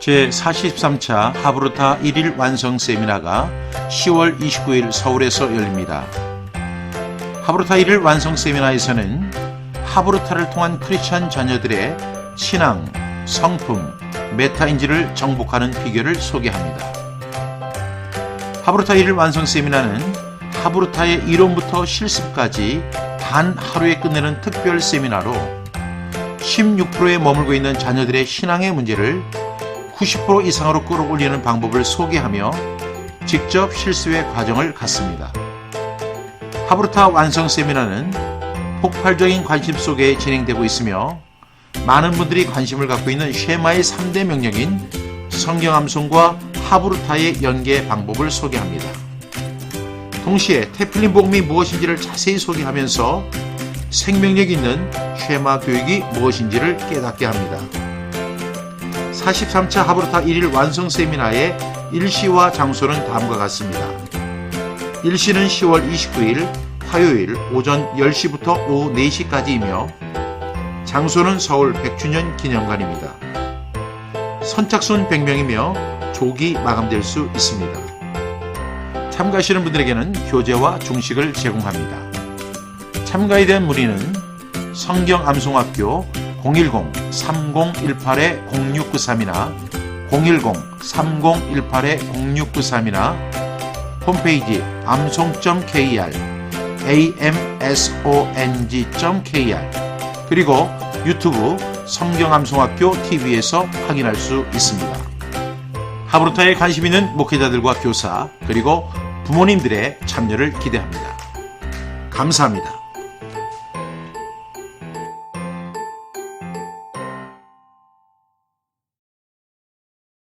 제43차 하브루타 1일 완성 세미나가 10월 29일 서울에서 열립니다. 하브루타 1일 완성 세미나에서는 하브루타를 통한 크리스천 자녀들의 신앙, 성품, 메타인지를 정복하는 비결을 소개합니다. 하브루타 1일 완성 세미나는 하브루타의 이론부터 실습까지 단 하루에 끝내는 특별 세미나로 16%에 머물고 있는 자녀들의 신앙의 문제를 90% 이상으로 끌어올리는 방법을 소개하며 직접 실수의 과정을 갖습니다. 하브루타 완성 세미나는 폭발적인 관심 속에 진행되고 있으며 많은 분들이 관심을 갖고 있는 쉐마의 3대 명령인 성경 암송과 하브루타의 연계 방법을 소개합니다. 동시에 테플린 복음이 무엇인지를 자세히 소개하면서 생명력 있는 쉐마 교육이 무엇인지를 깨닫게 합니다. 43차 하브루타 1일 완성 세미나의 일시와 장소는 다음과 같습니다. 일시는 10월 29일 화요일 오전 10시부터 오후 4시까지이며 장소는 서울 100주년 기념관입니다. 선착순 100명이며 조기 마감될 수 있습니다. 참가하시는 분들에게는 교재와 중식을 제공합니다. 참가에 대한 문의는 성경 암송학교 010-3018-0693이나 010-3018-0693이나 홈페이지 암송.kr amsong.kr 그리고 유튜브 성경암송학교 TV에서 확인할 수 있습니다. 하브루타에 관심 있는 목회자들과 교사 그리고 부모님들의 참여를 기대합니다. 감사합니다.